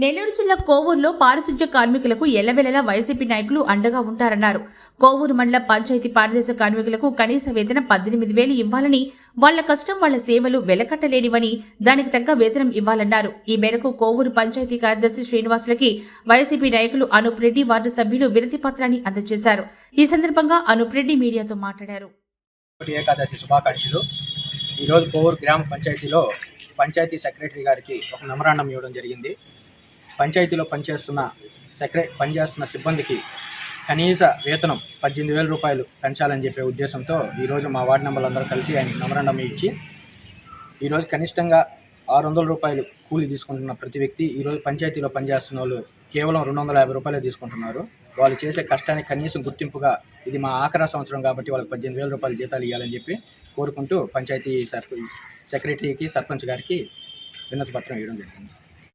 నెల్లూరు జిల్లా కోవూరులో పారిశుధ్య కార్మికులకు ఎల్లవెల్లలా వైసీపీ నాయకులు అండగా ఉంటారన్నారు. కోవూరు మండల పంచాయతీ పారిశుధ్య కార్మికులకు కనీస వేతనం పద్దెనిమిది వేలు ఇవ్వాలని వాళ్ళ కష్టం వాళ్ళ సేవలు వెలకట్టలేనివని దానికి తగ్గ వేతనం ఇవ్వాలన్నారు. ఈ మేరకు కోవూరు పంచాయతీ కార్యదర్శి శ్రీనివాసులకి వైసీపీ నాయకులు అనూప్ రెడ్డి వార్డు సభ్యులు వినతి పత్రాన్ని అందజేశారు. ఈ సందర్భంగా అనూప్ రెడ్డి మీడియాతో మాట్లాడారు. ఏకాదశి శుభాకాంక్షలు. ఈరోజు కోవూరు గ్రామ పంచాయతీలో పంచాయతీ సెక్రటరీ గారికి ఒక మెమరాండం ఇవ్వడం జరిగింది. పంచాయతీలో పనిచేస్తున్న సెక్రటరీ పనిచేస్తున్న సిబ్బందికి కనీస వేతనం పద్దెనిమిది వేల రూపాయలు పెంచాలని చెప్పే ఉద్దేశంతో ఈరోజు మా వార్డు మెంబర్లు అందరూ కలిసి ఆయన మెమరాండం ఇచ్చి ఈరోజు కనిష్టంగా ఆరు వందల రూపాయలు కూలి తీసుకుంటున్న ప్రతి వ్యక్తి ఈరోజు పంచాయతీలో పనిచేస్తున్న వాళ్ళు కేవలం రెండు వందల యాభై రూపాయలే తీసుకుంటున్నారు. వాళ్ళు చేసే కష్టానికి కనీసం గుర్తింపుగా ఇది మా ఆఖరా సంవత్సరం కాబట్టి వాళ్ళకి పద్దెనిమిది వేల రూపాయలు జీతాలు ఇవ్వాలని చెప్పి కోరుకుంటూ పంచాయతీ సర్ప సెక్రటరీకి సర్పంచ్ గారికి వినతి పత్రం ఇవ్వడం జరిగింది.